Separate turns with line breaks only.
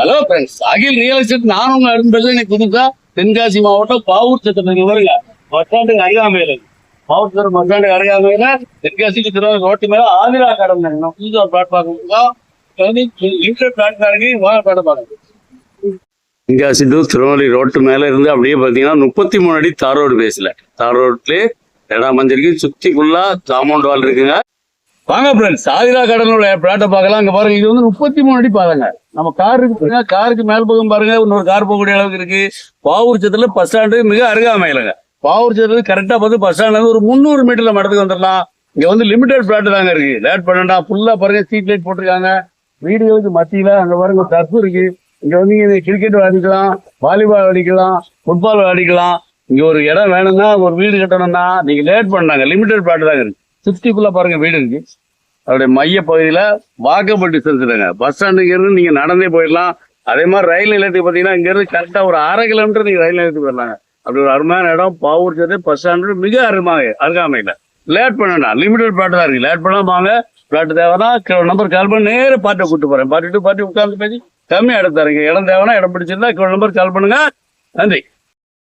Hello friends Akhil real estate நான் உங்க அடுத்து இன்னைக்கு புதுசா தென்காசி மாவட்டம் பாவூர் சத்திரத்துக்கு வருங்க. பஸ்டாண்டுக்கு அருகாமையில் பாவூர் சட்டம் அருகாமையில தென்காசிக்கு திருவாரூர் ரோட்டு மேல ஆதிரா கடன் நம்ம புதுசா பிளாட் பார்க்கணும் லிமிடெட் வாங்க பாருங்க தென்காசி டு திருநெல்வேலி ரோட்டு மேல இருந்து அப்படியே பாத்தீங்கன்னா முப்பத்தி மூணு அடி தார் ரோடு பேசல. தார் ரோட்லயே இடம் மஞ்சள் சுத்தி ஃபுல்லா காம்பவுண்ட் வால் இருக்குங்க. வாங்க ஃப்ரெண்ட்ஸ் ஆதிரா கடனோட பிளாட்டை பார்க்கலாம். அங்கே பாருங்க இது வந்து முப்பத்தி மூணு அடி பாருங்க நம்ம காருக்கு பாருங்க காருக்கு மேல் பக்கம் பாருங்க இன்னொரு கார் போகக்கூடிய அளவுக்கு இருக்கு. பாவூர் பஸ் ஸ்டாண்டு மிக அருகாமையிலங்க பாவூர் சத்திரத்துல கரெக்டா பார்த்து பஸ் ஸ்டாண்ட்ல ஒரு முந்நூறு மீட்டர்ல மடத்துக்கு வந்துடலாம். இங்க வந்து லிமிடெட் பிளாட் தாங்க இருக்கு. லேட் பண்ணண்டா ஃபுல்லா பாருங்க ஸ்ட்ரீட் லைட் போட்டிருக்காங்க. வீடுகளுக்கு மத்தியில அங்க பாருங்க டர்ஃப் இருக்கு. இங்க வந்து நீங்க கிரிக்கெட் விளையாடிக்கலாம் வாலிபால் விளையாடிக்கலாம் ஃபுட்பால் விளையாடிக்கலாம். இங்க ஒரு இடம் வேணும்னா ஒரு வீடு கட்டணும்னா நீங்க லேட் பண்ணாங்க லிமிடெட் பிளாட் தாங்க இருக்கு. சுத்திக்குள்ள பாருங்க வீடு இருக்கு. அதோடைய மைய பகுதியில் வாக்கபிள் டிஸ்டன்ஸ் இல்லைங்க பஸ் ஸ்டாண்டுங்கிறது நீங்கள் நடந்தே போயிடலாம். அதே மாதிரி ரயில் நிலையத்துக்கு பார்த்தீங்கன்னா இங்கேருந்து கரெக்டாக ஒரு அரை கிலோமீட்டர் நீங்கள் ரயில் நிலையத்துக்கு போயிடலாங்க. அப்படி ஒரு அருமையான இடம். பாவூர் சேர்த்து பஸ் ஸ்டாண்டு மிக அருமாக அருகாமையில். லேட் பண்ணணும் லிமிடெட் பிளாட் தான் இருக்கு. லேட் பண்ணால் வாங்க. பிளாட் தேவைன்னா நம்பர் கால் பண்ணி நேர பாட்டை கூட்டு போகிறேன் பாட்டு பாட்டி உட்காந்து பேசி கம்மியாக இடம் தரீங்க. இடம் தேவைன்னா இடம் பிடிச்சிருந்தா நம்பர் கால் பண்ணுங்க. நன்றி.